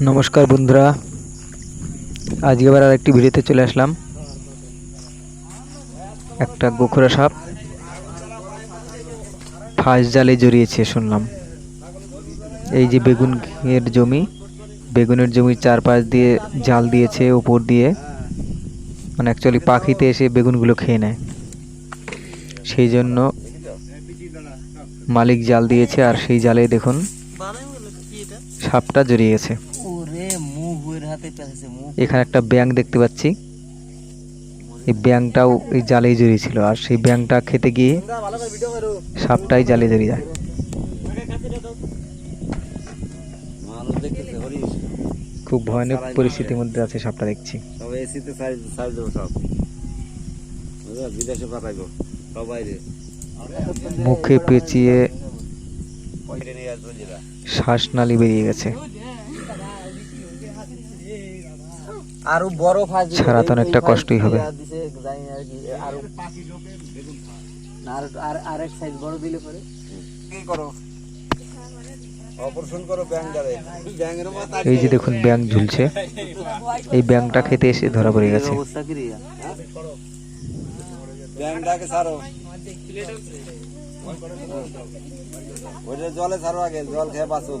নমস্কার বন্ধুরা। আজকে আবার আরেকটি ভিডিওতে চলে আসলাম। একটা গোখরা সাপ ফাঁস জালে জড়িয়েছে, শুনলাম। এই যে বেগুন এর জমি, বেগুনের জমির চারপাশ দিয়ে জাল দিয়েছে উপর দিয়ে। মানে অ্যাকচুয়ালি পাখিতে এসে বেগুনগুলো খেয়ে নেয়। সেই জন্য মালিক জাল দিয়েছে, আর সেই জালে দেখুন, সাপটা জড়িয়ে গেছে ওরে মুখ ওর হাতে পেঁচেছে মুখ এখানে একটা ব্যাং দেখতে পাচ্ছি। এই ব্যাংটাও এই জালেই জড়িয়েছিল আর সেই ব্যাংটা খেতে গিয়ে সাপটাই জালে জড়িয়ে যায়। খুব ভয়ানক পরিস্থিতির মধ্যে আছে সাপটা দেখছি। মুখে পেঁচিয়ে শ্বাসনালী বেরিয়ে গেছে। আরও বড় ফাঁস ছাড়া তো অনেকটা কষ্টই হবে। আরেক সাইজ বড় দিলে পরে। কি করো? ব্যাংক এই যে দেখুন ব্যাং ঝুলছে। এই ব্যাংটা খেতে এসে ধরা পড়ে গেছে। অবস্থা কি ব্যাংকটাকে ছাড়ো। ওইটা জলে ছাড়ো আগে জল খেয়ে বাঁচুক।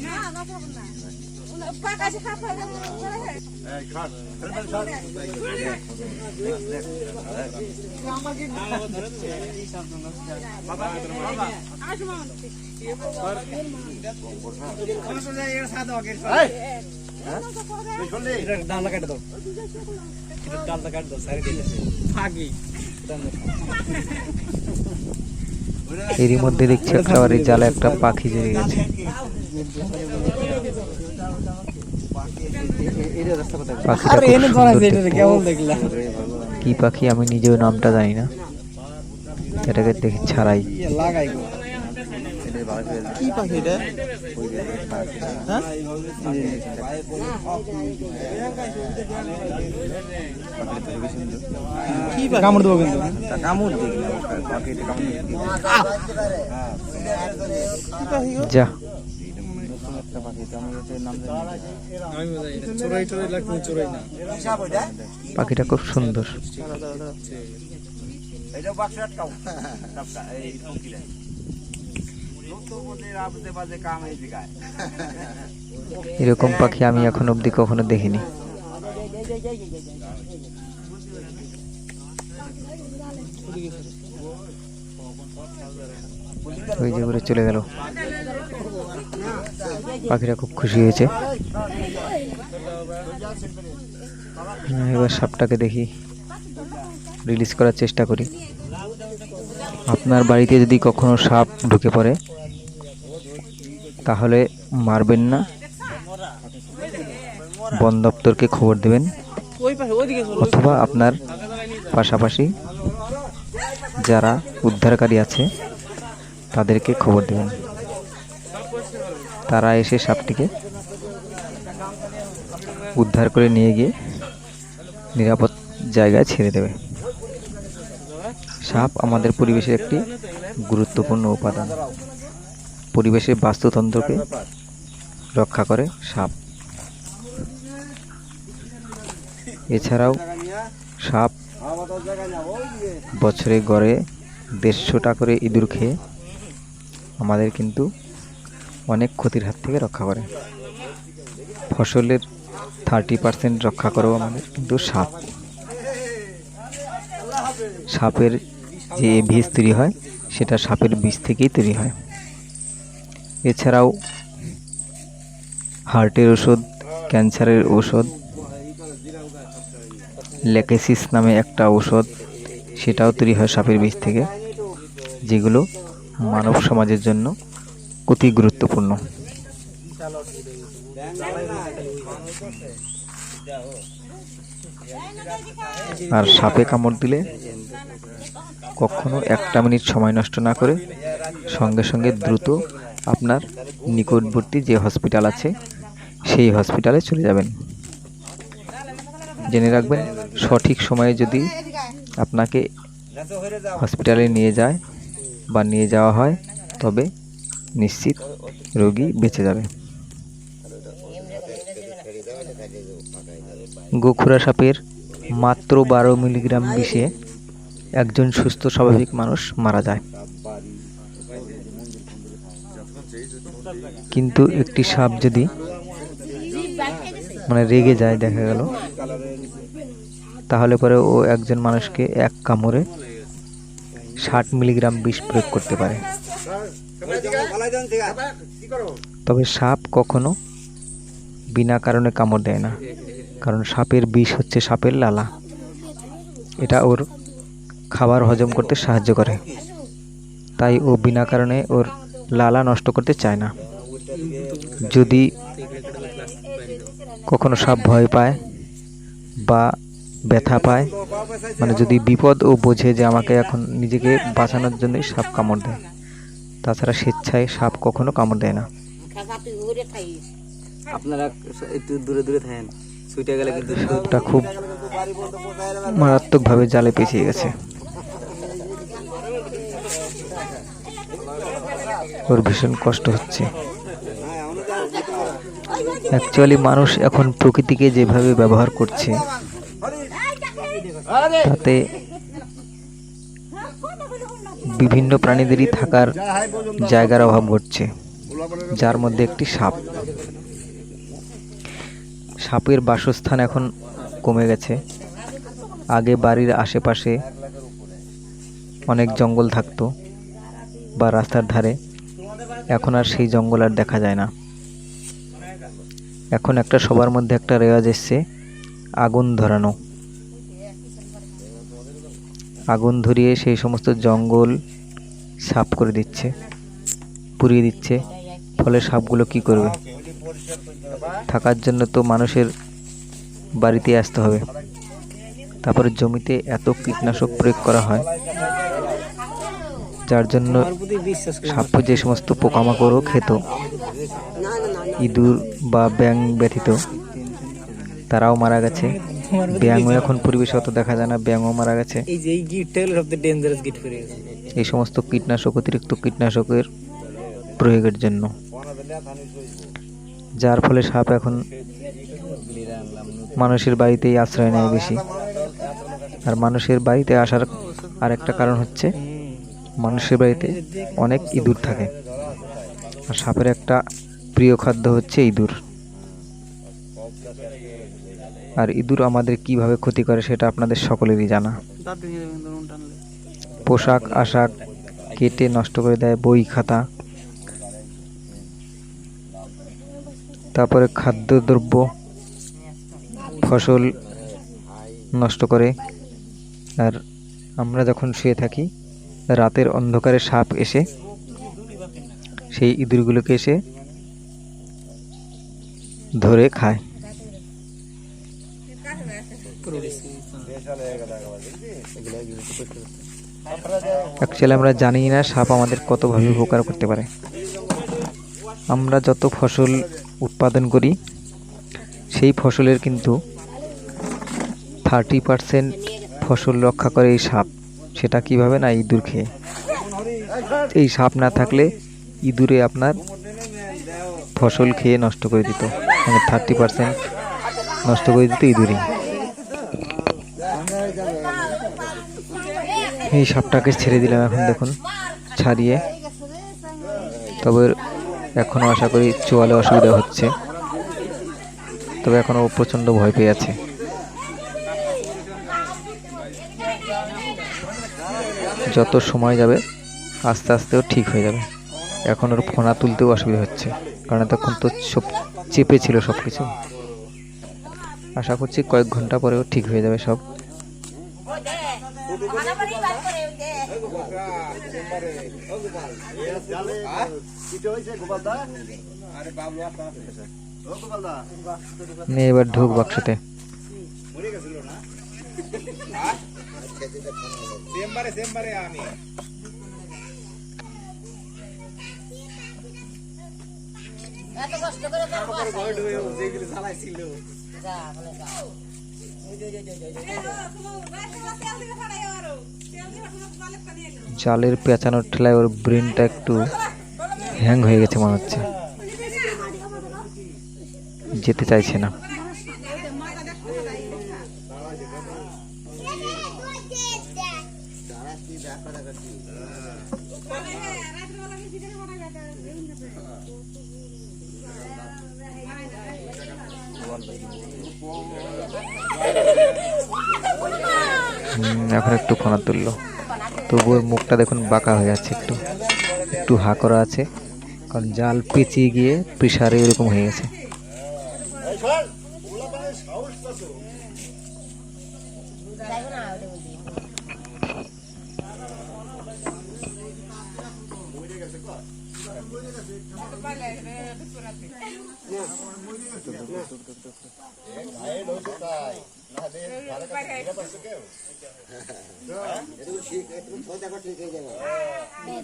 হয়েছে মানাই ধর একদিক ধর এর বিষ নিউরোটক্সিন জাতীয় এরই মধ্যে দেখছি একটা জালে একটা পাখি জড়িয়ে গেছে পাখিটা খুব সুন্দর দেখতে। কি পাখি? আমি নিজেও নামটা জানি না। এটাকে দেখি ছাড়াই। কি পাখি এটা? কি কামড় দেবো কিন্তু। কামড় যা। পাখিটা খুব সুন্দর। এটা বাক্স আটকাও। টাপটা, এই টুকিটা। লোক তো বলে রাবতে বাজে কাম এই জায়গায়। এরকম পাখি আমি এখন অবধি কখনো দেখিনি। ওই যে ঘুরে চলে গেল। পাখিরা খুব খুশি হয়েছে। হ্যাঁ, এবার সাপটাকে দেখি। রিলিজ করার চেষ্টা করি। আপনার বাড়িতে যদি কখনো সাপ ঢুকে পড়ে তাহলে মারবেন না। বন দপ্তরকে খবর দেবেন। অথবা আপনার পাশাপাশি যারা উদ্ধারকারী আছে তাদেরকে খবর দেবেন। তারা এসে সাপটিকে উদ্ধার করে নিয়ে গিয়ে নিরাপদ জায়গায় ছেড়ে দেবে। সাপ আমাদের পরিবেশের একটি গুরুত্বপূর্ণ উপাদান। পরিবেশের বাস্তুতন্ত্রকে রক্ষা করে সাপ। এছাড়াও সাপ। বছরে গড়ে দেড়শোটা করে ইঁদুর খেয়ে আমাদের কিন্তু অনেক ক্ষতির হাত থেকে রক্ষা করে। ফসলের থার্টি পার্সেন্ট রক্ষা করেও আমাদের কিন্তু সাপ। সাপের যে বীজ তৈরি হয়, সেটা সাপের বীজ থেকেই তৈরি হয়। এছাড়াও হার্টের ওষুধ, ক্যান্সারের ওষুধ লেকেসিস নামে একটা ওষুধ, সেটাও তৈরি হয় সাপের বীজ থেকে, যেগুলো মানব সমাজের জন্য অতি গুরুত্বপূর্ণ। আর সাপে কামড় দিলে কখনো একটা মিনিট সময় নষ্ট না করে সঙ্গে সঙ্গে দ্রুত আপনার নিকটবর্তী যে হসপিটাল আছে, সেই হসপিটালে চলে যাবেন। জেনে রাখবেন, সঠিক সময়ে যদি আপনাকে হসপিটালে নিয়ে যায় বা নিয়ে যাওয়া হয়, তবে নিশ্চিত রোগী বেঁচে যাবে। গোখুরা সাপের মাত্র বারো মিলিগ্রাম বিষে একজন সুস্থ স্বাভাবিক মানুষ মারা যায়। কিন্তু একটি সাপ যদি মানে রেগে যায়, দেখা গেল, তাহলে পরে ও একজন মানুষকে এক কামড়ে ষাট মিলিগ্রাম বিষ প্রয়োগ করতে পারে। তবে সাপ কখনো বিনা কারণে কামড় দেয় না, কারণ সাপের বিষ হচ্ছে সাপের লালা। এটা ওর খাবার হজম করতে সাহায্য করে। তাই ও বিনা কারণে ওর লালা নষ্ট করতে চায় না। যদি কখনো সাপ ভয় পায় বা ব্যথা পায়। মানে যদি বিপদ ও বোঝে যে আমাকে এখন নিজেকে বাঁচানোর জন্যই সাপ কামড় দেয় তাছাড়া স্বেচ্ছায় সাপ কখনো কামড় দেয় না। আপনারা একটু দূরে দূরে থাকেন ছুটে গেলে কিন্তু সাপটা খুব মারাত্মকভাবে জালে পেঁচিয়ে গেছে। ওর ভীষণ কষ্ট হচ্ছে। অ্যাকচুয়ালি মানুষ এখন প্রকৃতিকে যেভাবে ব্যবহার করছে তাতে বিভিন্ন প্রাণীদেরই থাকার জায়গার অভাব ঘটছে, যার মধ্যে একটি সাপ। সাপের বাসস্থান এখন কমে গেছে। আগে বাড়ির আশেপাশে অনেক জঙ্গল থাকতো বা রাস্তার ধারে, এখন আর সেই জঙ্গল আর দেখা যায় না। এখন একটা সবার মধ্যে একটা রেওয়াজ এসছে, আগুন ধরানো। আগুন ধরিয়ে সেই সমস্ত জঙ্গল সাফ করে দিচ্ছে, পুড়িয়ে দিচ্ছে। ফলে সাপগুলো কি করবে? থাকার জন্য তো মানুষের বাড়িতে আসতে হবে। তারপরে জমিতে এত কীটনাশক প্রয়োগ করা হয়, যার জন্য সাপ যে সমস্ত পোকামাকড়ও খেত, ইঁদুর বা ব্যাং ব্যথিত তারাও মারা গেছে। ব্যাঙও এখন পরিবেশে অত দেখা যায় না ব্যাঙও মারা গেছে। এই যে এই গিটটা হলো সবচেয়ে ডেঞ্জারাস গিট করে গেছে। এই সমস্ত কীটনাশক অতিরিক্ত কীটনাশকের প্রয়োগের জন্য। যার ফলে সাপ এখন মানুষের বাড়িতেই আশ্রয় নেয় বেশি। আর মানুষের বাড়িতে আসার আরেকটা কারণ হচ্ছে মানুষের বাড়িতে অনেক ইঁদুর থাকে। আর সাপের একটা প্রিয় খাদ্য হচ্ছে ইঁদুর। আর ইঁদুর আমাদের কীভাবে ক্ষতি করে সেটা আপনাদের সকলেরই জানা। পোশাক, আশাক কেটে নষ্ট করে দেয়, বই, খাতা। তারপরে খাদ্যদ্রব্য, ফসল নষ্ট করে। আর আমরা যখন শুয়ে থাকি, রাতের অন্ধকারে সাপ এসে, সেই ইঁদুরগুলোকে এসে ধরে খায়। অ্যাকচুয়ালি আমরা জানি না সাপ আমাদের কতভাবে উপকার করতে পারে। আমরা যত ফসল উৎপাদন করি, সেই ফসলের কিন্তু থার্টি পারসেন্ট ফসল রক্ষা করে এই সাপ। সেটা কীভাবে না ইঁদুর খেয়ে? এই সাপ না থাকলে ইঁদুরে আপনার ফসল খেয়ে নষ্ট করে দিত। মানে থার্টি পারসেন্ট নষ্ট করে দিত ইঁদুরই। এই সাপটাকে ছেড়ে দিলাম এখন, দেখুন, ছাড়িয়ে। তবে এখনও আশা করি চোয়ালে অসুবিধা হচ্ছে। তবে এখনও প্রচণ্ড ভয় পেয়ে আছে। যত সময় যাবে, আস্তে আস্তেও ঠিক হয়ে যাবে। এখন ওর ফোনা তুলতেও অসুবিধা হচ্ছে, কারণ তখন তো সব চেপে ছিল সব কিছু আশা করছি কয়েক ঘণ্টা পরেও ঠিক হয়ে যাবে সব। নে এবার ঢুক বাক্সতে। আমি এত কষ্ট করে জালের পেঁচানোর ঠেলায় ওর ব্রেনটা একটু হ্যাং হয়ে গেছে মনে হচ্ছে। যেতে চাইছে না। এখন একটু ফোনা তুললো। তবুও মুখটা দেখুন বাঁকা হয়ে যাচ্ছে একটু। একটু হা করা আছে। কারণ জাল পেঁচিয়ে গিয়ে প্রেশারে এরকম হয়ে গেছে।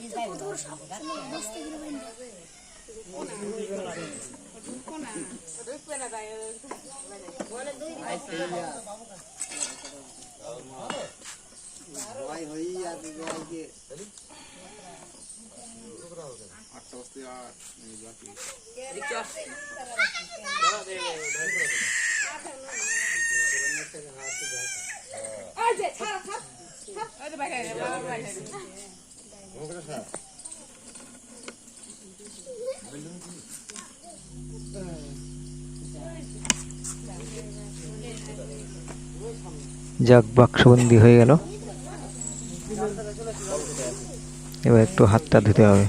যাইবো না ওটা বলবি যাক বাক্সবন্দি হয়ে গেল। এবার একটু হাতটা ধুতে হবে।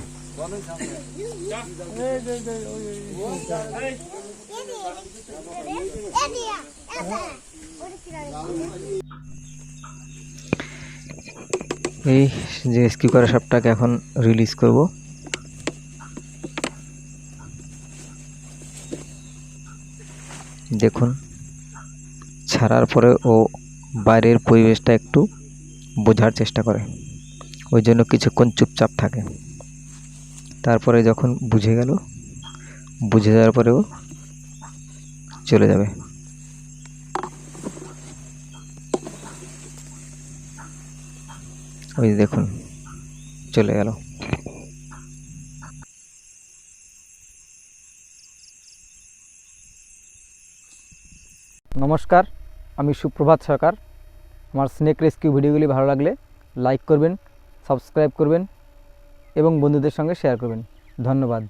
এই যে রেস্কিউ করা সাপটাকে এখন রিলিজ করব। দেখুন, ছাড়ার পরে ও বাইরের পরিবেশটা একটু বোঝার চেষ্টা করে। ওই জন্য কিছুক্ষণ চুপচাপ থাকে। তারপরে যখন বুঝে গেল, বুঝে যাওয়ার পরেও চলে যাবে। ওই দেখুন, চলে গেল। নমস্কার, আমি সুপ্রভাত সরকার। আমার স্নেক রেস্কিউ ভিডিওগুলি ভালো লাগলে লাইক করবেন, সাবস্ক্রাইব করবেন এবং বন্ধুদের সঙ্গে শেয়ার করবেন। ধন্যবাদ।